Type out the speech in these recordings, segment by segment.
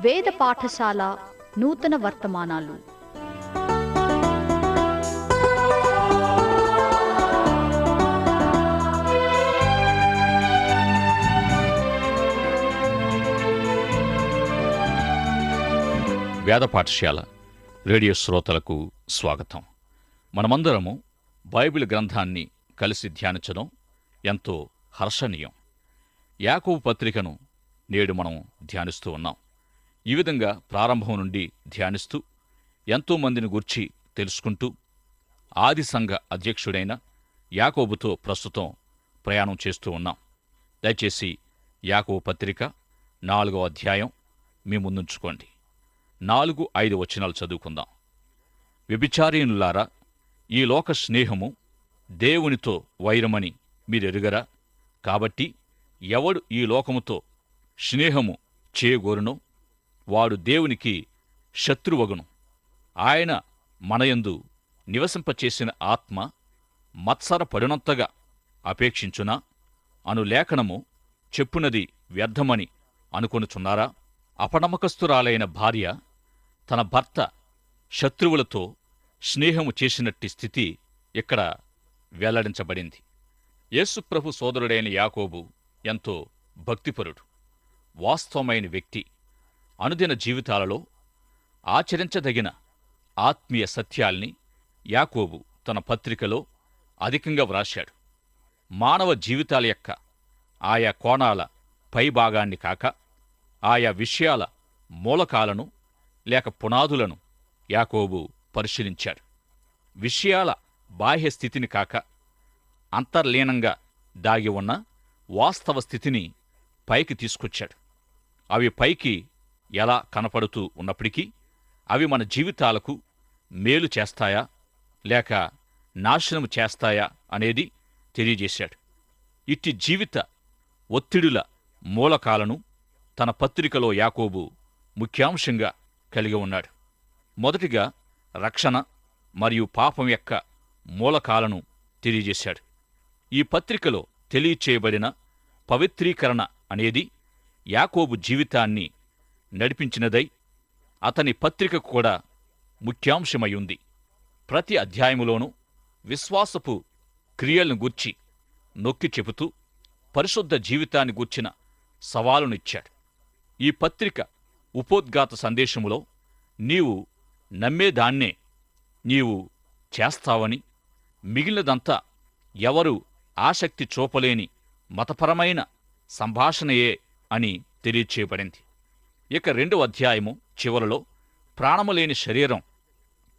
వేద పాఠశాల నూతన వర్తమానాలు. వేద పాఠశాల రేడియో శ్రోతలకు స్వాగతం. మనమందరము బైబిల్ గ్రంథాన్ని కలిసి ధ్యానించడం ఎంతో హర్షణీయం. యాకోబు పత్రికను నేడు మనం ధ్యానిస్తూ ఉన్నాం. ఈ విధంగా ప్రారంభం నుండి ధ్యానిస్తూ ఎంతో మందిని గుర్చి తెలుసుకుంటూ ఆది సంఘ అధ్యక్షుడైన యాకోబుతో ప్రస్తుతం ప్రయాణం చేస్తూ ఉన్నాం. దయచేసి యాకోబు పత్రిక నాలుగో అధ్యాయం మీ ముందుంచుకోండి. నాలుగు ఐదు వచనాలు చదువుకుందాం. వ్యభిచారీనులారా ఈ లోక స్నేహము దేవునితో వైరమని మీరెరుగరా? కాబట్టి ఎవడు ఈ లోకముతో స్నేహము చేయగోరునో వాడు దేవునికి శత్రువగును. ఆయన మనయందు నివసింపచేసిన ఆత్మ మత్సరపడినంతగా అపేక్షించునా? అను లేఖనము చెప్పునది వ్యర్థమని అనుకొనుచున్నారా? అపనమ్మకస్తురాలైన భార్య తన భర్త శత్రువులతో స్నేహము చేసినట్టి స్థితి ఇక్కడ వెల్లడించబడింది. యేసుప్రభు సోదరుడైన యాకోబు ఎంతో భక్తిపరుడు వాస్తవమైన వ్యక్తి. అనుదిన జీవితాలలో ఆచరించదగిన ఆత్మీయ సత్యాల్ని యాకోబు తన పత్రికలో అధికంగా వ్రాశాడు. మానవ జీవితాల యొక్క ఆయా కోణాల పైభాగాన్ని కాక ఆయా విషయాల మూలకాలను లేక పునాదులను యాకోబు పరిశీలించాడు. విషయాల బాహ్య స్థితిని కాక అంతర్లీనంగా దాగి ఉన్న వాస్తవ స్థితిని పైకి తీసుకొచ్చాడు. అవి పైకి ఎలా కనపడుతూ ఉన్నప్పటికీ అవి మన జీవితాలకు మేలు చేస్తాయా లేక నాశనం చేస్తాయా అనేది తెలియజేశాడు. ఇట్టి జీవిత ఒత్తిడుల మూలకాలను తన పత్రికలో యాకోబు ముఖ్యాంశంగా కలిగి ఉన్నాడు. మొదటిగా రక్షణ మరియు పాపం యొక్క మూలకాలను తెలియజేశాడు. ఈ పత్రికలో తెలియచేయబడిన పవిత్రీకరణ అనేది యాకోబు జీవితాన్ని నడిపించినదై అతని పత్రికకు కూడా ముఖ్యాంశమైంది ప్రతి అధ్యాయములోనూ విశ్వాసపు క్రియలను గూర్చి నొక్కి చెబుతూ పరిశుద్ధ జీవితాన్ని గూర్చిన సవాలునిచ్చాడు. ఈ పత్రిక ఉపోద్ఘాత సందేశములో నీవు నమ్మేదాన్నే నీవు చేస్తావని మిగిలినదంతా ఎవరు ఆసక్తి చూపలేని మతపరమైన సంభాషణయే అని తెలియచేయబడింది. ఇక రెండవ అధ్యాయము చివరలో ప్రాణము లేని శరీరం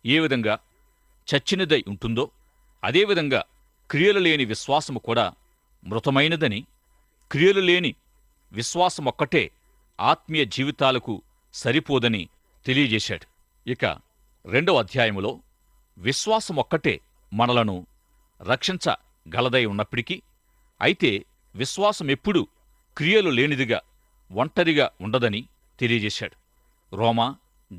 ఏ విధంగా చచ్చినదై ఉంటుందో అదేవిధంగా క్రియలు లేని విశ్వాసము కూడా మృతమైనదని క్రియలు లేని విశ్వాసమొక్కటే ఆత్మీయ జీవితాలకు సరిపోదని తెలియజేశాడు. ఇక రెండవ అధ్యాయములో విశ్వాసమొక్కటే మనలను రక్షించగలదై ఉన్నప్పటికీ అయితే విశ్వాసం ఎప్పుడూ క్రియలు లేనిదిగా ఒంటరిగా ఉండదని తెలియజేశాడు. రోమా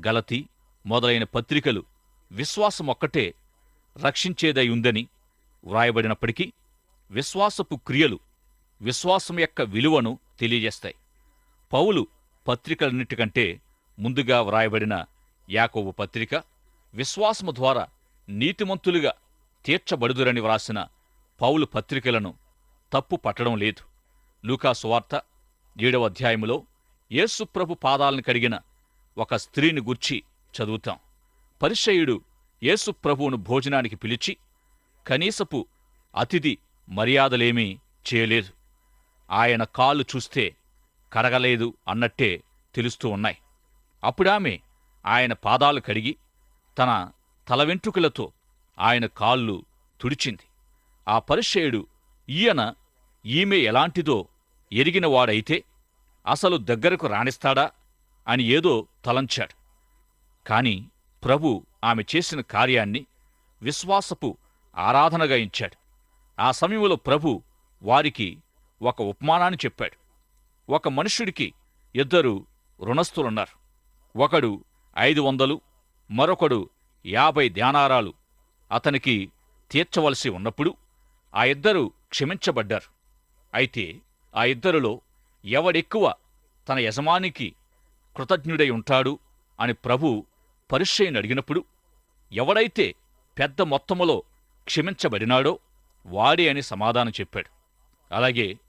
గలతి మొదలైన పత్రికలు విశ్వాసమొక్కటే రక్షించేదై ఉందని వ్రాయబడినప్పటికీ విశ్వాసపు క్రియలు విశ్వాసం యొక్క విలువను తెలియజేస్తాయి. పౌలు పత్రికలన్నిటికంటే ముందుగా వ్రాయబడిన యాకోబు పత్రిక విశ్వాసము ద్వారా నీతిమంతులుగా తీర్చబడుదురని వ్రాసిన పౌలు పత్రికలను తప్పు పట్టడం లేదు. లూకా సువార్త ఏడవ అధ్యాయములో యేసుప్రభు పాదాలను కడిగిన ఒక స్త్రీని గుర్చి చదువుతాం. పరిచయుడు యేసుప్రభువును భోజనానికి పిలిచి కనీసపు అతిథి మర్యాదలేమీ చేయలేదు. ఆయన కాళ్ళు చూస్తే కరగలేదు అన్నట్టే తెలుస్తూ ఉన్నాయి. అప్పుడామె ఆయన పాదాలు కడిగి తన తల వెంట్రుకలతో ఆయన కాళ్ళు తుడిచింది. ఆ పరిచయుడు ఈయన ఈమె ఎలాంటిదో ఎరిగినవాడైతే అసలు దగ్గరకు రాణిస్తాడా అని ఏదో తలంచాడు. కాని ప్రభు ఆమె చేసిన కార్యాన్ని విశ్వాసపు ఆరాధనగా ఇచ్చాడు. ఆ సమయంలో ప్రభు వారికి ఒక ఉపమానాన్ని చెప్పాడు. ఒక మనుష్యుడికి ఇద్దరు రుణస్థులున్నారు. ఒకడు ఐదు వందలు మరొకడు యాభై ధ్యానారాలు అతనికి తీర్చవలసి ఉన్నప్పుడు ఆ ఇద్దరు క్షమించబడ్డారు. అయితే ఆ ఇద్దరిలో ఎవడెక్కువ తన యజమానికి కృతజ్ఞుడై ఉంటాడు అని ప్రభు పరిశ్రయను అడిగినప్పుడు ఎవడైతే పెద్ద మొత్తములో క్షమించబడినాడో వాడే అని సమాధానం చెప్పాడు. అలాగే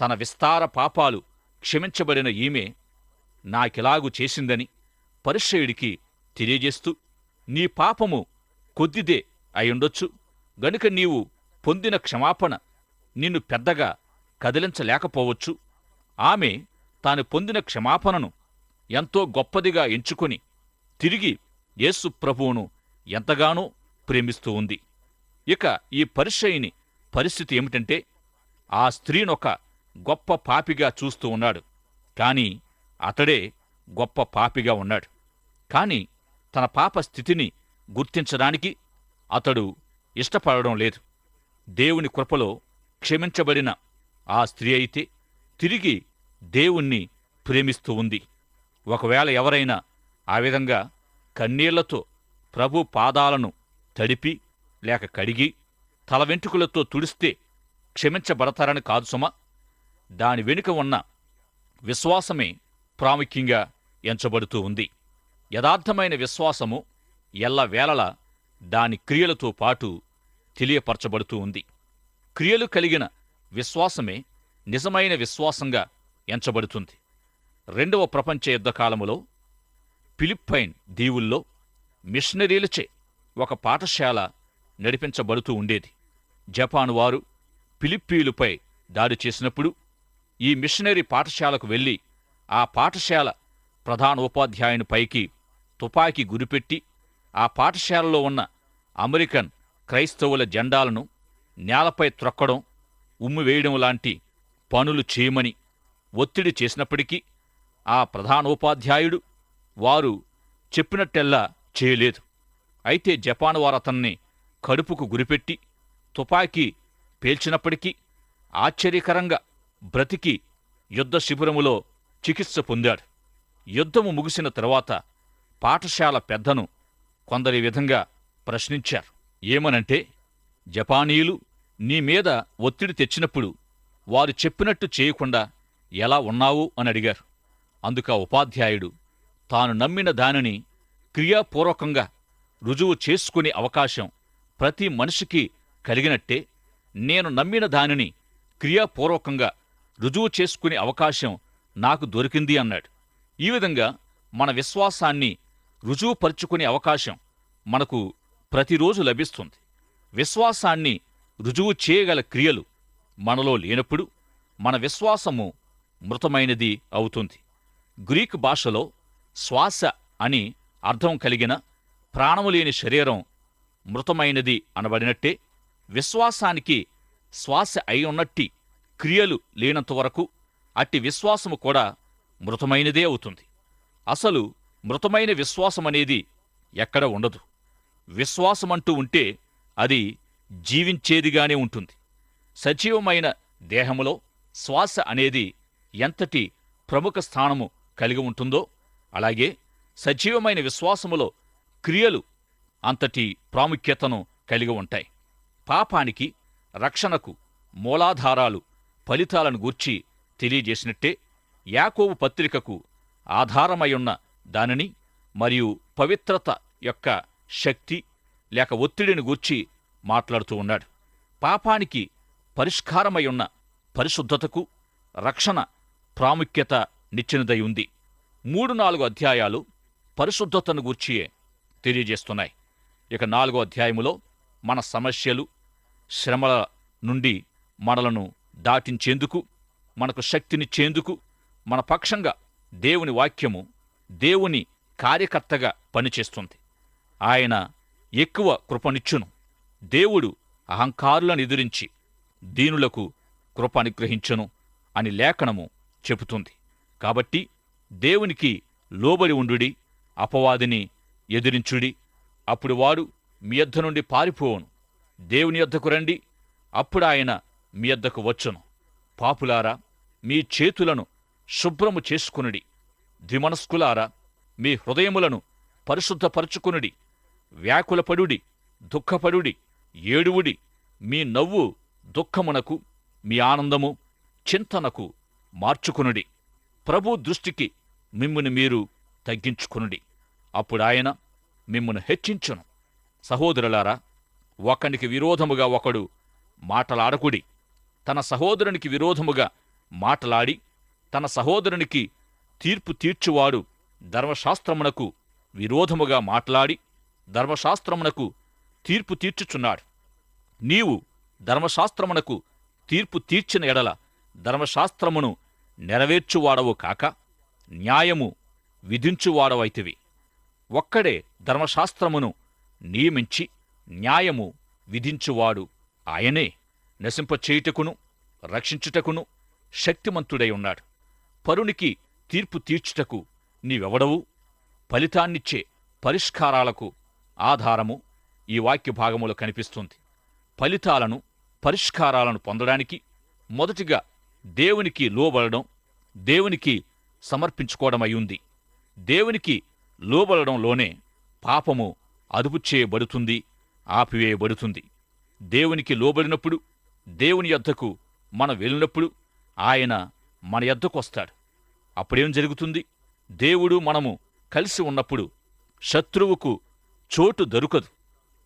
తన విస్తార పాపాలు క్షమించబడిన ఈమె నాకిలాగు చేసిందని పరిశ్రయుడికి తెలియజేస్తూ నీ పాపము కొద్దిదే అయుండొచ్చు గనుక నీవు పొందిన క్షమాపణ నిన్ను పెద్దగా కదిలించలేకపోవచ్చు. ఆమె తాను పొందిన క్షమాపణను ఎంతో గొప్పదిగా ఎంచుకొని తిరిగి యేసు ప్రభువును ఎంతగానో ప్రేమిస్తూ ఉంది. ఇక ఈ పరిచయిని పరిస్థితి ఏమిటంటే ఆ స్త్రీనొక గొప్ప పాపిగా చూస్తూ ఉన్నాడు. కాని అతడే గొప్ప పాపిగా ఉన్నాడు. కాని తన పాప స్థితిని గుర్తించడానికి అతడు ఇష్టపడడం లేదు. దేవుని కృపలో క్షమించబడిన ఆ స్త్రీ అయితే తిరిగి దేవుణ్ణి ప్రేమిస్తూ ఉంది. ఒకవేళ ఎవరైనా ఆ విధంగా కన్నీళ్ళతో ప్రభు పాదాలను తడిపి లేక కడిగి తల వెంట్రుకలతో తుడిస్తే క్షమించబడతారని కాదు సుమ. దాని వెనుక ఉన్న విశ్వాసమే ప్రాముఖ్యంగా ఎంచబడుతూ ఉంది. యథార్థమైన విశ్వాసము ఎల్లవేళలా దాని క్రియలతో పాటు తెలియపరచబడుతూ ఉంది. క్రియలు కలిగిన విశ్వాసమే నిజమైన విశ్వాసంగా ఎంచబడుతుంది. రెండవ ప్రపంచ యుద్ధకాలములో ఫిలిప్పైన్ దీవుల్లో మిషనరీలచే ఒక పాఠశాల నడిపించబడుతూ ఉండేది. జపాను వారు ఫిలిప్పీలుపై దాడి చేసినప్పుడు ఈ మిషనరీ పాఠశాలకు వెళ్ళి ఆ పాఠశాల ప్రధానోపాధ్యాయుని పైకి తుపాకీ గురిపెట్టి ఆ పాఠశాలలో ఉన్న అమెరికన్ క్రైస్తవుల జెండాలను నేలపై త్రొక్కడం ఉమ్మివేయడం లాంటి పనులు చేయమని ఒత్తిడి చేసినప్పటికీ ఆ ప్రధానోపాధ్యాయుడు వారు చెప్పినట్టెల్లా చేయలేదు. అయితే జపాన్ వారు అతన్ని కడుపుకు గురిపెట్టి తుపాకీ పేల్చినప్పటికీ ఆశ్చర్యకరంగా బ్రతికి యుద్ధ శిబిరములో చికిత్స పొందాడు. యుద్ధము ముగిసిన తరువాత పాఠశాల పెద్దను కొందరి విధంగా ప్రశ్నించారు. ఏమనంటే జపానీయులు నీ మీద ఒత్తిడి తెచ్చినప్పుడు వారు చెప్పినట్టు చేయకుండా ఎలా ఉన్నావు అని అడిగారు. అందుక ఉపాధ్యాయుడు తాను నమ్మిన దానిని క్రియాపూర్వకంగా రుజువు చేసుకునే అవకాశం ప్రతి మనిషికి కలిగినట్టే నేను నమ్మిన దానిని క్రియాపూర్వకంగా రుజువు చేసుకునే అవకాశం నాకు దొరికింది అన్నాడు. ఈ విధంగా మన విశ్వాసాన్ని రుజువుపరుచుకునే అవకాశం మనకు ప్రతిరోజు లభిస్తుంది. విశ్వాసాన్ని రుజువు చేయగల క్రియలు మనలో లేనప్పుడు మన విశ్వాసము మృతమైనది అవుతుంది. గ్రీకు భాషలో శ్వాస అని అర్థం కలిగిన ప్రాణము లేని శరీరం మృతమైనది అనబడినట్టే విశ్వాసానికి శ్వాస అయి ఉన్నట్టి క్రియలు లేనంత వరకు అట్టి విశ్వాసము కూడా మృతమైనదే అవుతుంది. అసలు మృతమైన విశ్వాసమనేది ఎక్కడ ఉండదు. విశ్వాసమంటూ ఉంటే అది జీవించేదిగానే ఉంటుంది. సజీవమైన దేహములో శ్వాస అనేది ఎంతటి ప్రముఖ స్థానము కలిగి ఉంటుందో అలాగే సజీవమైన విశ్వాసములో క్రియలు అంతటి ప్రాముఖ్యతను కలిగి ఉంటాయి. పాపానికి రక్షణకు మూలాధారాలు ఫలితాలను గూర్చి తెలియజేసినట్టే యాకోబు పత్రికకు ఆధారమయున్న దానిని మరియు పవిత్రత యొక్క శక్తి లేక ఒత్తిడిని గూర్చి మాట్లాడుతూ ఉన్నాడు. పాపానికి పరిష్కారమయున్న పరిశుద్ధతకు రక్షణ ప్రాముఖ్యత నిచ్చినదై ఉంది మూడు నాలుగు అధ్యాయాలు పరిశుద్ధతను గూర్చియే తెలియజేస్తున్నాయి. ఇక నాలుగో అధ్యాయములో మన సమస్యలు శ్రమల నుండి మనలను దాటించేందుకు మనకు శక్తినిచ్చేందుకు మన పక్షంగా దేవుని వాక్యము దేవుని కార్యకర్తగా పనిచేస్తుంది. ఆయన ఎక్కువ కృపనిచ్చును. దేవుడు అహంకారులను ఎదిరించి దీనులకు కృపానుగ్రహించను అని లేఖనము చెబుతుంది. కాబట్టి దేవునికి లోబడి ఉండుడి అపవాదిని ఎదిరించుడి. అప్పుడు వాడు మీ యొద్ద నుండి పారిపోవును. దేవుని యొద్దకు రండి అప్పుడు ఆయన మీ యొద్దకు వచ్చును. పాపులారా మీ చేతులను శుభ్రము చేసుకునుడి. ద్విమనస్కులారా మీ హృదయములను పరిశుద్ధపరచుకునుడి. వ్యాకులపడుడి దుఃఖపడుడి ఏడువుడి. మీ నవ్వు దుఃఖమునకు మీ ఆనందము చింతనకు మార్చుకునుడి. ప్రభు దృష్టికి మిమ్ముని మీరు తగ్గించుకునుడి. అప్పుడు ఆయన మిమ్మును హెచ్చించును. సహోదరులారా ఒకనికి విరోధముగా ఒకడు మాటలాడకుడి. తన సహోదరునికి విరోధముగా మాటలాడి తన సహోదరునికి తీర్పు తీర్చువాడు ధర్మశాస్త్రమునకు విరోధముగా మాట్లాడి ధర్మశాస్త్రమునకు తీర్పు తీర్చుచున్నాడు. నీవు ధర్మశాస్త్రమునకు తీర్పు తీర్చిన ఎడల ధర్మశాస్త్రమును నెరవేర్చువాడవు కాక న్యాయము విధించువాడవైతివి. ఒక్కడే ధర్మశాస్త్రమును నియమించి న్యాయము విధించువాడు ఆయనే. నశింపచేయుటకును రక్షించుటకును శక్తిమంతుడై ఉన్నాడు. పరునికి తీర్పు తీర్చుటకు నీవెవడవు? ఫలితాన్నిచ్చే పరిష్కారాలకు ఆధారము ఈ వాక్య భాగములో కనిపిస్తుంది. ఫలితాలను పరిష్కారాలను పొందడానికి మొదటిగా దేవునికి లోబడడం దేవునికి సమర్పించుకోవడమయ్యుంది. దేవునికి లోబడడంలోనే పాపము అదుపు చేయబడుతుంది ఆపివేయబడుతుంది. దేవునికి లోబడినప్పుడు దేవుని యొద్దకు మనం వెళ్ళినప్పుడు ఆయన మన యొద్దకు వస్తాడు. అప్పుడేం జరుగుతుంది? దేవుడు మనము కలిసి ఉన్నప్పుడు శత్రువుకు చోటు దొరకదు.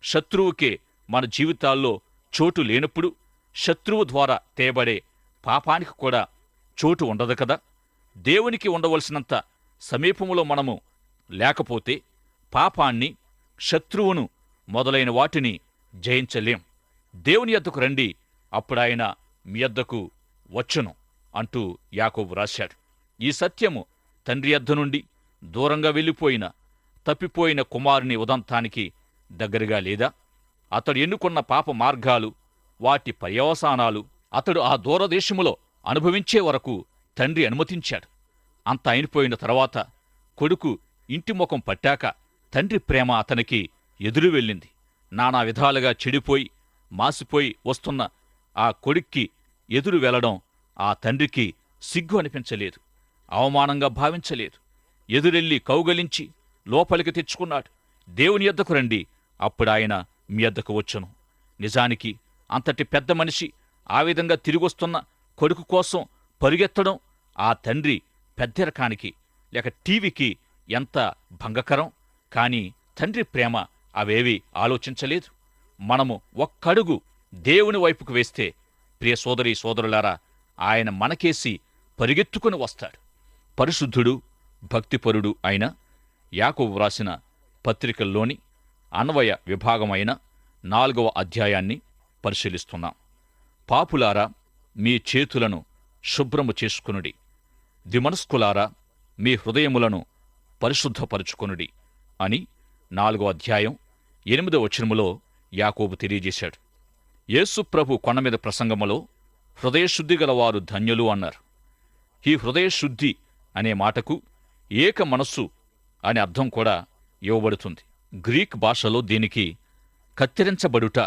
శత్రువుకే మన జీవితాల్లో చోటు లేనప్పుడు శత్రువు ద్వారా తేబడే పాపానికి కూడా చోటు ఉండదు కదా? దేవునికి ఉండవలసినంత సమీపములో మనము లేకపోతే పాపాన్ని శత్రువును మొదలైన వాటిని జయించలేం. దేవుని యొద్దకు రండి అప్పుడాయన మీ యొద్దకు వచ్చును అంటూ యాకోబు రాశాడు. ఈ సత్యము తండ్రి యొద్ద నుండి దూరంగా వెళ్ళిపోయిన తప్పిపోయిన కుమారుని ఉదంతానికి దగ్గరగా లేదా? అతడు ఎన్నుకున్న పాప మార్గాలు వాటి పర్యవసానాలు అతడు ఆ దూరదేశములో అనుభవించే వరకు తండ్రి అనుమతించాడు. అంత అయిపోయిన తర్వాత కొడుకు ఇంటి ముఖం పట్టాక తండ్రి ప్రేమ అతనికి ఎదురు వెళ్ళింది. నానా విధాలుగా చెడిపోయి మాసిపోయి వస్తున్న ఆ కొడుక్కి ఎదురు వెళ్ళడం ఆ తండ్రికి సిగ్గు అనిపించలేదు అవమానంగా భావించలేదు. ఎదురెళ్ళి కౌగలించి లోపలికి తెచ్చుకున్నాడు. దేవుని ఎద్దకు రండి అప్పుడాయన మీ అద్దకు వచ్చును. నిజానికి అంతటి పెద్ద మనిషి ఆ విధంగా తిరిగొస్తున్న కొడుకు కోసం పరుగెత్తడం ఆ తండ్రి పెద్దరకానికి లేక టీవీకి ఎంత భంగకరం. కాని తండ్రి ప్రేమ అవేవి ఆలోచించలేదు. మనము ఒక్కడుగు దేవుని వైపుకు వేస్తే ప్రియ సోదరి సోదరులారా ఆయన మనకేసి పరిగెత్తుకుని వస్తాడు. పరిశుద్ధుడు భక్తిపరుడు అయిన యాకోబు వ్రాసిన పత్రికల్లోని అన్వయ విభాగమైన నాలుగవ అధ్యాయాన్ని పరిశీలిస్తున్నాం. పాపులారా మీ చేతులను శుభ్రము చేసుకునుడి. దిమనస్కులారా మీ హృదయములను పరిశుద్ధపరుచుకొనుడి అని నాలుగో అధ్యాయం ఎనిమిదో వచనములో యాకోబు తెలియజేశాడు. యేసుప్రభు కొండమీద కొండ మీద ప్రసంగములో హృదయశుద్ధి గలవారు ధన్యులు అన్నారు. ఈ హృదయశుద్ధి అనే మాటకు ఏక మనస్సు అనే అర్థం కూడా ఇవ్వబడుతుంది. గ్రీక్ భాషలో దీనికి కత్తిరించబడుట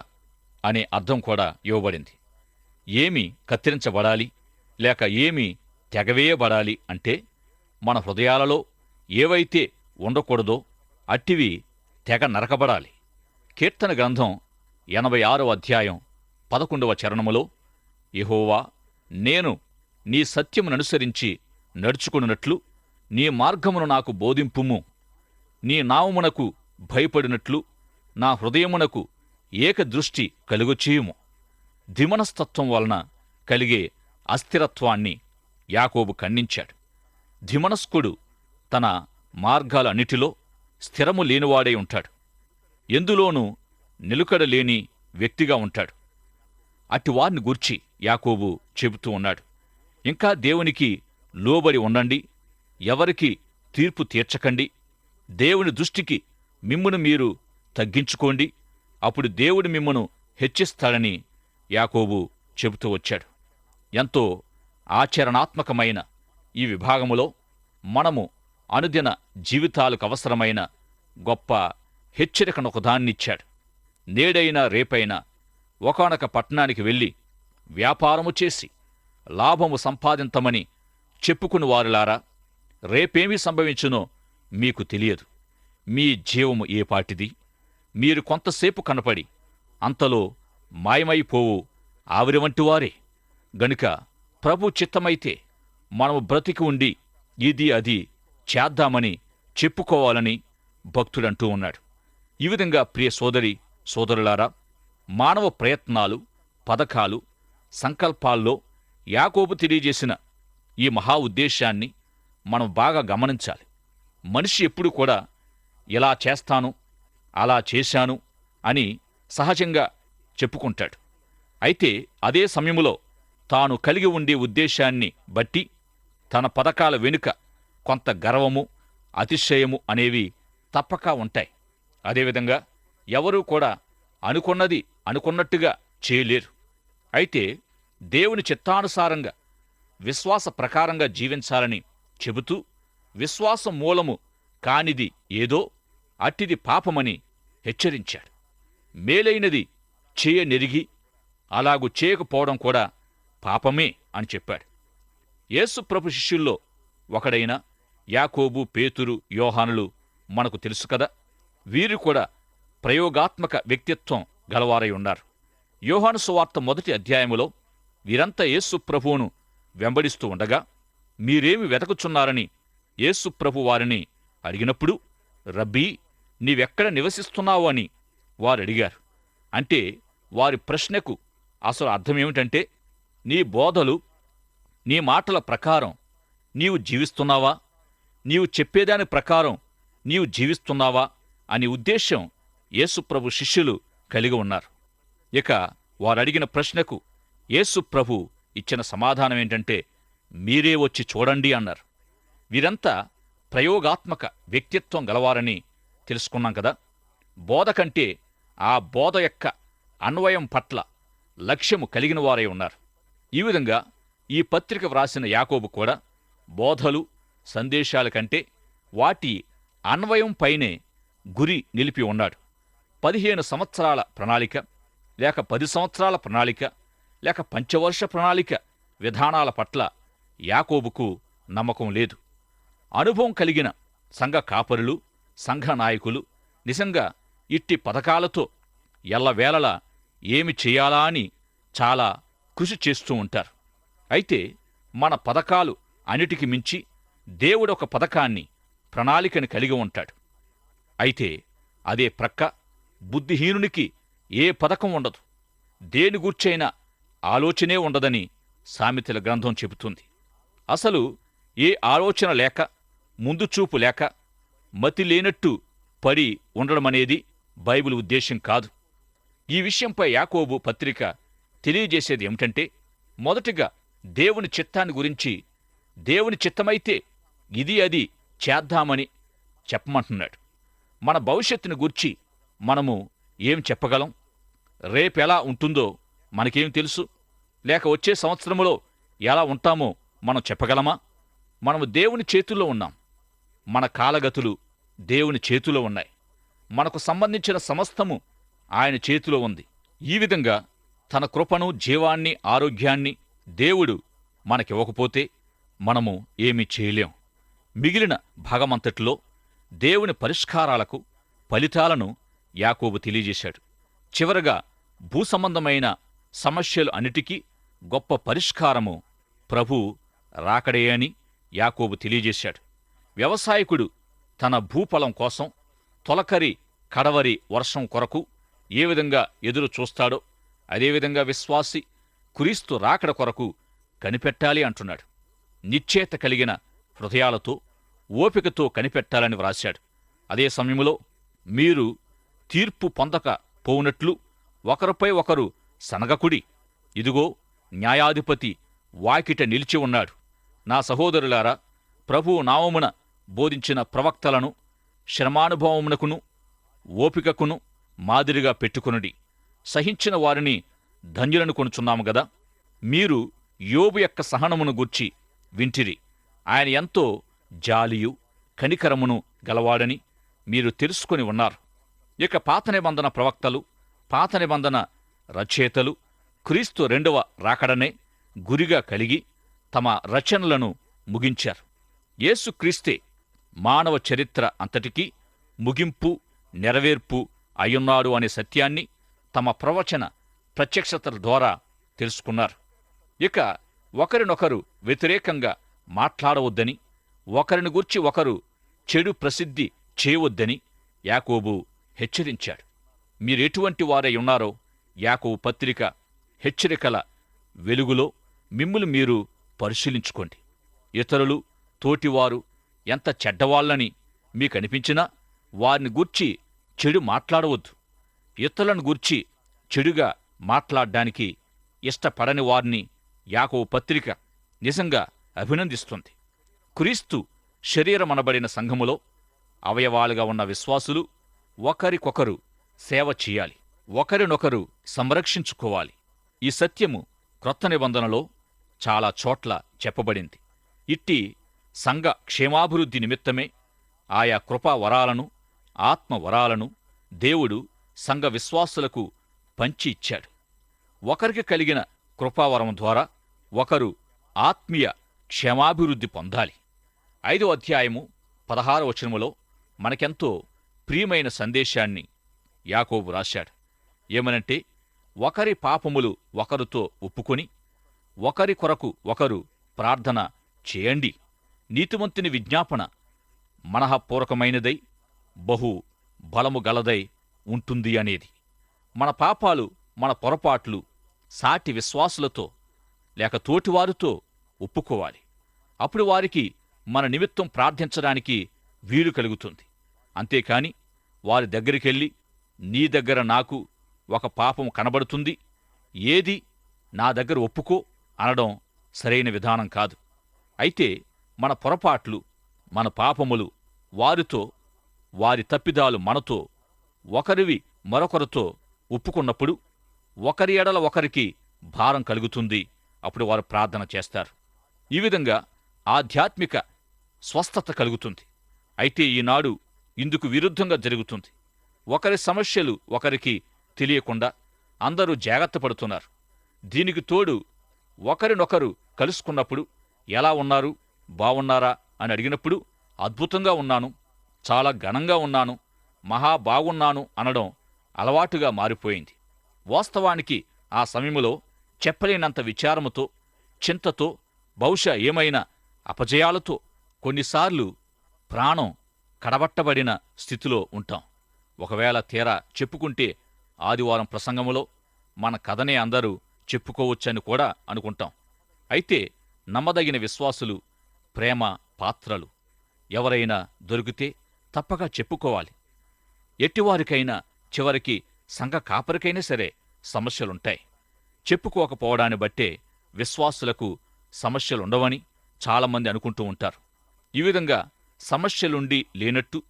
అనే అర్థం కూడా ఇవ్వబడింది. ఏమి కత్తిరించబడాలి? లేక ఏమి తెగవేయబడాలి అంటే మన హృదయాలలో ఏవైతే ఉండకూడదో అట్టివి తెగ నరకబడాలి. కీర్తన గ్రంథం ఎనభై ఆరో అధ్యాయం పదకొండవ చరణములో యెహోవా నేను నీ సత్యముననుసరించి నడుచుకున్నట్లు నీ మార్గమును నాకు బోధింపుము. నీ నామమునకు భయపడినట్లు నా హృదయమునకు ఏకదృష్టి కలుగొచ్చేయుము ధిమనస్తత్వం వలన కలిగే అస్థిరత్వాన్ని యాకోబు ఖండించాడు. ధిమనస్కుడు తన మార్గాలన్నిటిలో స్థిరము లేనివాడై ఉంటాడు. ఎందులోనూ నిలుకడ లేని వ్యక్తిగా ఉంటాడు. అటివారిని గూర్చి యాకోబు చెబుతూ ఉన్నాడు. ఇంకా దేవునికి లోబడి ఉండండి. ఎవరికి తీర్పు తీర్చకండి. దేవుని దృష్టికి మిమ్మును మీరు తగ్గించుకోండి. అప్పుడు దేవుడు మిమ్మను హెచ్చిస్తాడని యాకోబు చెబుతూ వచ్చాడు. ఎంతో ఆచరణాత్మకమైన ఈ విభాగములో మనము అనుదిన జీవితాలకు అవసరమైన గొప్ప హెచ్చరికను ఒకదాన్నిచ్చాడు నేడైనా రేపైనా ఒకనొక పట్టణానికి వెళ్ళి వ్యాపారము చేసి లాభము సంపాదించమని చెప్పుకుని వారులారా రేపేమి సంభవించునో మీకు తెలియదు. మీ జీవము ఏపాటిది మీరు కొంతసేపు కనపడి అంతలో మాయమైపోవు ఆవిరి వంటి వారే. గనుక ప్రభు చిత్తమైతే మనము బ్రతికి ఉండి ఇది అది చేద్దామని చెప్పుకోవాలని భక్తుడంటూ ఉన్నాడు. ఈ విధంగా ప్రియ సోదరి సోదరులారా మానవ ప్రయత్నాలు పథకాలు సంకల్పాల్లో యాకోబు తెలియజేసిన ఈ మహా ఉద్దేశాన్ని మనం బాగా గమనించాలి. మనిషి ఎప్పుడు కూడా ఇలా చేస్తాను అలా చేశాను అని సహజంగా చెప్పుకుంటాడు. అయితే అదే సమయంలో తాను కలిగి ఉండే ఉద్దేశాన్ని బట్టి తన పథకాల వెనుక కొంత గర్వము అతిశయము అనేవి తప్పక ఉంటాయి. అదేవిధంగా ఎవరూ కూడా అనుకున్నది అనుకున్నట్టుగా చేయలేరు. అయితే దేవుని చిత్తానుసారంగా విశ్వాస ప్రకారంగా జీవించాలని చెబుతూ విశ్వాసం మూలము కానిది ఏదో అట్టిది పాపమని హెచ్చరించాడు. మేలైనది చేయనెరిగి అలాగు చేయకపోవడం కూడా పాపమే అని చెప్పాడు. యేసుప్రభు శిష్యుల్లో ఒకడైన యాకోబు పేతురు యోహానులు మనకు తెలుసు కదా వీరు కూడా ప్రయోగాత్మక వ్యక్తిత్వం గలవారై ఉన్నారు. యోహాను సువార్త మొదటి అధ్యాయములో వీరంతా యేసు ప్రభువును వెంబడిస్తూ ఉండగా మీరేమి వెతకుచున్నారని యేసు ప్రభు వారిని అడిగినప్పుడు రబ్బీ నీవెక్కడ నివసిస్తున్నావు అని వారు అడిగారు అంటే వారి ప్రశ్నకు అసలు అర్థమేమిటంటే నీ బోధలు నీ మాటల ప్రకారం నీవు జీవిస్తున్నావా? నీవు చెప్పేదాని ప్రకారం నీవు జీవిస్తున్నావా? అనే ఉద్దేశ్యం యేసుప్రభు శిష్యులు కలిగి ఉన్నారు. ఇక వారడిగిన ప్రశ్నకు యేసుప్రభు ఇచ్చిన సమాధానం ఏంటంటే మీరే వచ్చి చూడండి అన్నారు. వీరంతా ప్రయోగాత్మక వ్యక్తిత్వం గలవారని తెలుసుకున్నాం కదా. బోధ కంటే ఆ బోధ యొక్క అన్వయం పట్ల లక్ష్యము కలిగిన వారై ఉన్నారు. ఈ విధంగా ఈ పత్రిక వ్రాసిన యాకోబు కూడా బోధలు సందేశాల కంటే వాటి అన్వయం పైనే గురి నిలిపి ఉన్నాడు. పదిహేను సంవత్సరాల ప్రణాళిక లేక పది సంవత్సరాల ప్రణాళిక లేక పంచవర్ష ప్రణాళిక విధానాల పట్ల యాకోబుకు నమ్మకం లేదు. అనుభవం కలిగిన సంఘ కాపరులు సంఘ నాయకులు నిజంగా ఇట్టి పథకాలతో ఎల్లవేళలా ఏమి చేయాలా అని చాలా కృషి చేస్తూ ఉంటారు. అయితే మన పథకాలు అన్నిటికి మించి దేవుడు ఒక పథకాన్ని ప్రణాళికని కలిగి ఉంటాడు. అయితే అదే ప్రక్క బుద్ధిహీనునికి ఏ పథకం ఉండదు. దేని గూర్చైనా ఆలోచనే ఉండదని సామెతల గ్రంథం చెబుతుంది. అసలు ఏ ఆలోచన లేక ముందుచూపు లేక మతి లేనట్టు పడి ఉండడమనేది బైబిల్ ఉద్దేశం కాదు. ఈ విషయంపై యాకోబు పత్రిక తెలియజేసేది ఏమిటంటే మొదటిగా దేవుని చిత్తాన్ని గురించి దేవుని చిత్తమైతే ఇది అది చేద్దామని చెప్పమంటున్నాడు. మన భవిష్యత్తును గూర్చి మనము ఏం చెప్పగలం? రేపెలా ఉంటుందో మనకేం తెలుసు? లేక వచ్చే సంవత్సరంలో ఎలా ఉంటామో మనం చెప్పగలమా? మనము దేవుని చేతుల్లో ఉన్నాం. మన కాలగతులు దేవుని చేతిలో ఉన్నాయి. మనకు సంబంధించిన సమస్తము ఆయన చేతిలో ఉంది. ఈ విధంగా తన కృపను జీవాన్ని ఆరోగ్యాన్ని దేవుడు మనకివ్వకపోతే మనము ఏమీ చేయలేం. మిగిలిన భాగమంతటిలో దేవుని పరిష్కారాలకు ఫలితాలను యాకోబు తెలియజేశాడు. చివరగా భూసంబంధమైన సమస్యలు అన్నిటికీ గొప్ప పరిష్కారము ప్రభు రాకడే అని యాకోబు తెలియజేశాడు. వ్యవసాయకుడు తన భూఫలం కోసం తొలకరి కడవరి వర్షం కొరకు ఏ విధంగా ఎదురు చూస్తాడో అదేవిధంగా విశ్వాసి క్రీస్తు రాకడ కొరకు కనిపెట్టాలి అంటున్నాడు. నిశ్చేత కలిగిన హృదయాలతో ఓపికతో కనిపెట్టాలని వ్రాశాడు. అదే సమయంలో మీరు తీర్పు పొందక పోవునట్లు ఒకరిపై ఒకరు సనగకుడి ఇదిగో న్యాయాధిపతి వాకిట నిలిచి ఉన్నాడు. నా సహోదరులారా ప్రభువు నామమున బోధించిన ప్రవక్తలను శ్రమానుభవమునకును ఓపికకును మాదిరిగా పెట్టుకునుడి. సహించిన వారిని ధన్యులను కొనుచున్నాము గదా. మీరు యోబు యొక్క సహనమును గూర్చి వింటిరి. ఆయన ఎంతో జాలియు కనికరమును గలవాడని మీరు తెలుసుకొని ఉన్నారు. ఇక పాత నిబంధన ప్రవక్తలు పాత నిబంధన రచయితలు క్రీస్తు రెండవ రాకడనే గురిగా కలిగి తమ రచనలను ముగించారు. యేసుక్రీస్తే మానవ చరిత్ర అంతటికీ ముగింపు నెరవేర్పు అయ్యున్నాడు అనే సత్యాన్ని తమ ప్రవచన ప్రత్యక్షతల ద్వారా తెలుసుకున్నారు. ఇక ఒకరినొకరు వ్యతిరేకంగా మాట్లాడవద్దని ఒకరిని గూర్చి ఒకరు చెడు ప్రసిద్ధి చేయవద్దని యాకోబు హెచ్చరించాడు. మీరెటువంటి వారై ఉన్నారో యాకోబు పత్రిక హెచ్చరికల వెలుగులో మిమ్ములు మీరు పరిశీలించుకోండి. ఇతరులు తోటివారు ఎంత చెడ్డవాళ్ళని మీకనిపించినా వారిని గూర్చి చెడు మాట్లాడవద్దు. ఇతరులను గూర్చి చెడుగా మాట్లాడ్డానికి ఇష్టపడని వారిని యాకో పత్రిక నిజంగా అభినందిస్తుంది. క్రీస్తు శరీరమనబడిన సంఘములో అవయవాలుగా ఉన్న విశ్వాసులు ఒకరికొకరు సేవ చేయాలి. ఒకరినొకరు సంరక్షించుకోవాలి. ఈ సత్యము క్రొత్త నిబంధనలో చాలా చోట్ల చెప్పబడింది. ఇట్టి సంఘ క్షేమాభివృద్ధి నిమిత్తమే ఆయా కృపావరాలను ఆత్మవరాలను దేవుడు సంఘ విశ్వాసులకు పంచి ఇచ్చాడు. ఒకరికి కలిగిన కృపావరం ద్వారా ఒకరు ఆత్మీయ క్షేమాభివృద్ధి పొందాలి. ఐదో అధ్యాయము పదహార వచనములో మనకెంతో ప్రియమైన సందేశాన్ని యాకోబు రాశాడు. ఏమనంటే ఒకరి పాపములు ఒకరితో ఒప్పుకొని ఒకరి కొరకు ఒకరు ప్రార్థన చేయండి. నీతిమంతుని విజ్ఞాపన మనఃపూర్వకమైనదై బహు బలము గలదై ఉంటుంది అనేది. మన పాపాలు మన పొరపాట్లు సాటి విశ్వాసులతో లేక తోటివారితో ఒప్పుకోవాలి. అప్పుడు వారికి మన నిమిత్తం ప్రార్థించడానికి వీలు కలుగుతుంది. అంతేకాని వారి దగ్గరికెళ్ళి నీ దగ్గర నాకు ఒక పాపం కనబడుతుంది ఏది నా దగ్గర ఒప్పుకో అనడం సరైన విధానం కాదు. అయితే మన పొరపాట్లు మన పాపములు వారితో వారి తప్పిదాలు మనతో ఒకరివి మరొకరితో ఒప్పుకున్నప్పుడు ఒకరి ఎడల ఒకరికి భారం కలుగుతుంది. అప్పుడు వారు ప్రార్థన చేస్తారు. ఈ విధంగా ఆధ్యాత్మిక స్వస్థత కలుగుతుంది. అయితే ఈనాడు ఇందుకు విరుద్ధంగా జరుగుతుంది. ఒకరి సమస్యలు ఒకరికి తెలియకుండా అందరూ జాగ్రత్త పడుతున్నారు. దీనికి తోడు ఒకరినొకరు కలుసుకున్నప్పుడు ఎలా ఉన్నారు? బావున్నారా అని అడిగినప్పుడు అద్భుతంగా ఉన్నాను చాలా ఘనంగా ఉన్నాను మహా బాగున్నాను అనడం అలవాటుగా మారిపోయింది. వాస్తవానికి ఆ సమయంలో చెప్పలేనంత విచారముతో చింతతో బహుశా ఏమైనా అపజయాలతో కొన్నిసార్లు ప్రాణం కడబట్టబడిన స్థితిలో ఉంటాం. ఒకవేళ తీరా చెప్పుకుంటే ఆదివారం ప్రసంగములో మన కథనే అందరూ చెప్పుకోవచ్చని కూడా అనుకుంటాం. అయితే నమ్మదగిన విశ్వాసులు ప్రేమ పాత్రలు. ఎవరైనా దొరికితే తప్పక చెప్పుకోవాలి. ఎట్టివారికైనా చివరికి సంఘ కాపరికైనా సరే సమస్యలుంటాయి. చెప్పుకోకపోవడాన్ని బట్టే విశ్వాసులకు సమస్యలుండవని చాలామంది అనుకుంటూ ఉంటారు. ఈ విధంగా సమస్యలుండి లేనట్టు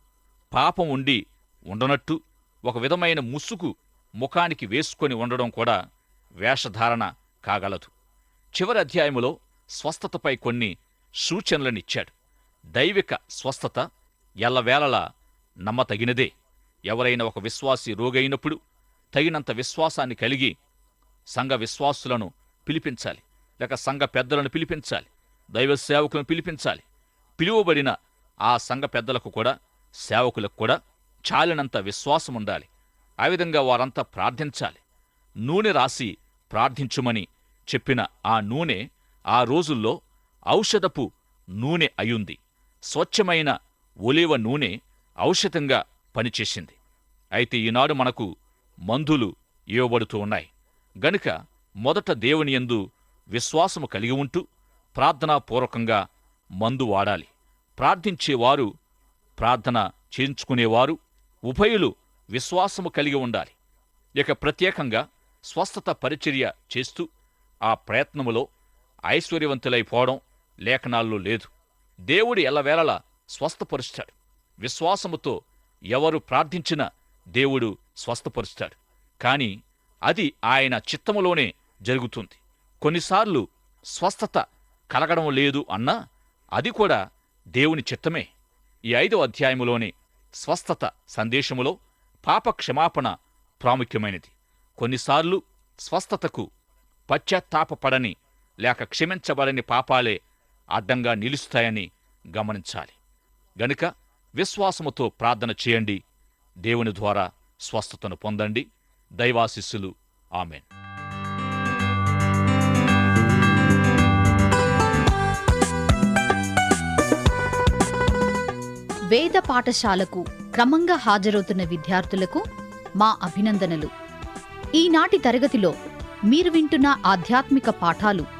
పాపం ఉండి ఉండనట్టు ఒక విధమైన ముసుగు ముఖానికి వేసుకొని ఉండడం కూడా వేషధారణ కాగలదు. చివరి అధ్యాయములో స్వస్థతపై కొన్ని సూచనలనిచ్చాడు. దైవిక స్వస్థత ఎల్లవేళలా నమ్మతగినదే. ఎవరైనా ఒక విశ్వాసి రోగైనప్పుడు తగినంత విశ్వాసాన్ని కలిగి సంఘ విశ్వాసులను పిలిపించాలి. లేక సంఘ పెద్దలను పిలిపించాలి. దైవ సేవకులను పిలిపించాలి. పిలువబడిన ఆ సంఘ పెద్దలకు కూడా సేవకులకు కూడా చాలినంత విశ్వాసం ఉండాలి ఆ విధంగా వారంతా ప్రార్థించాలి. నూనె రాసి ప్రార్థించుమని చెప్పిన ఆ నూనె ఆ రోజుల్లో ఔషధపు నూనె అయుంది స్వచ్ఛమైన ఒలివ నూనె ఔషధంగా పనిచేసింది. అయితే ఈనాడు మనకు మందులు ఇవ్వబడుతూ ఉన్నాయి. గనుక మొదట దేవుని యందు విశ్వాసము కలిగి ఉంటూ ప్రార్థనాపూర్వకంగా మందు వాడాలి. ప్రార్థించేవారు ప్రార్థన చేయించుకునేవారు ఉభయులు విశ్వాసము కలిగి ఉండాలి. ఇక ప్రత్యేకంగా స్వస్థత పరిచర్య చేస్తూ ఆ ప్రయత్నములో ఐశ్వర్యవంతులైపోవడం లేఖనాల్లో లేదు. దేవుడు ఎల్లవేళలా స్వస్థపరుస్తాడు. విశ్వాసముతో ఎవరు ప్రార్థించినా దేవుడు స్వస్థపరుస్తాడు. కాని అది ఆయన చిత్తములోనే జరుగుతుంది. కొన్నిసార్లు స్వస్థత కలగడం లేదు అన్నా అది కూడా దేవుని చిత్తమే. ఈ ఐదో అధ్యాయములోని స్వస్థత సందేశములో పాప క్షమాపణ ప్రాముఖ్యమైనది. కొన్నిసార్లు స్వస్థతకు పశ్చాత్తాపపడని లేక క్షమించబడని పాపాలే అడ్డంగా నిలుస్తాయని గమనించాలి. గనుక విశ్వాసముతో ప్రార్థన చేయండి. దేవుని ద్వారా స్వస్థతను పొందండి. దైవాశిస్సులు. ఆమెన్. వేద పాఠశాలకు క్రమంగా హాజరవుతున్న విద్యార్థులకు మా అభినందనలు. ఈనాటి తరగతిలో మీరు వింటున్న ఆధ్యాత్మిక పాఠాలు